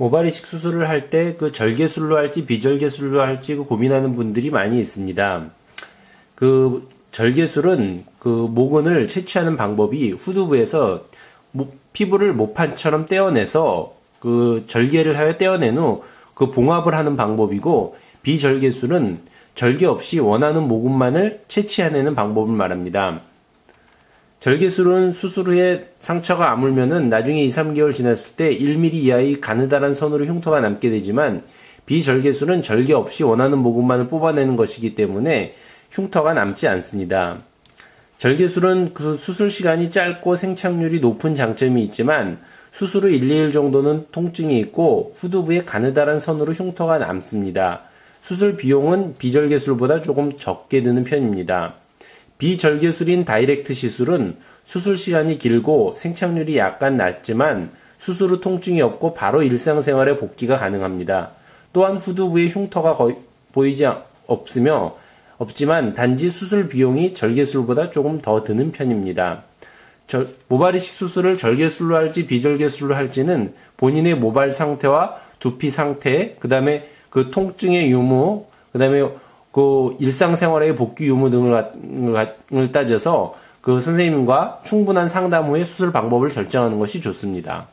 모발이식 수술을 할 때 그 절개술로 할지 비절개술로 할지 그 고민하는 분들이 많이 있습니다. 그 절개술은 그 모근을 채취하는 방법이 후두부에서 피부를 모판처럼 떼어내서 그 절개를 하여 떼어낸 후 그 봉합을 하는 방법이고 비절개술은 절개 없이 원하는 모근만을 채취해내는 방법을 말합니다. 절개술은 수술 후에 상처가 아물면은 나중에 2, 3개월 지났을 때 1mm 이하의 가느다란 선으로 흉터가 남게 되지만 비절개술은 절개 없이 원하는 모근만을 뽑아내는 것이기 때문에 흉터가 남지 않습니다. 절개술은 그 수술 시간이 짧고 생착률이 높은 장점이 있지만 수술 후 1, 2일 정도는 통증이 있고 후두부에 가느다란 선으로 흉터가 남습니다. 수술 비용은 비절개술보다 조금 적게 드는 편입니다. 비절개술인 다이렉트 시술은 수술 시간이 길고 생착률이 약간 낮지만 수술 후 통증이 없고 바로 일상생활에 복귀가 가능합니다. 또한 후두부에 흉터가 보이지 없으며 없지만 단지 수술 비용이 절개술보다 조금 더 드는 편입니다. 저, 모발 이식 수술을 절개술로 할지 비절개술로 할지는 본인의 모발 상태와 두피 상태, 그 다음에 그 통증의 유무, 그 다음에 그 일상생활의 복귀 유무 등을 따져서 그 선생님과 충분한 상담 후에 수술 방법을 결정하는 것이 좋습니다.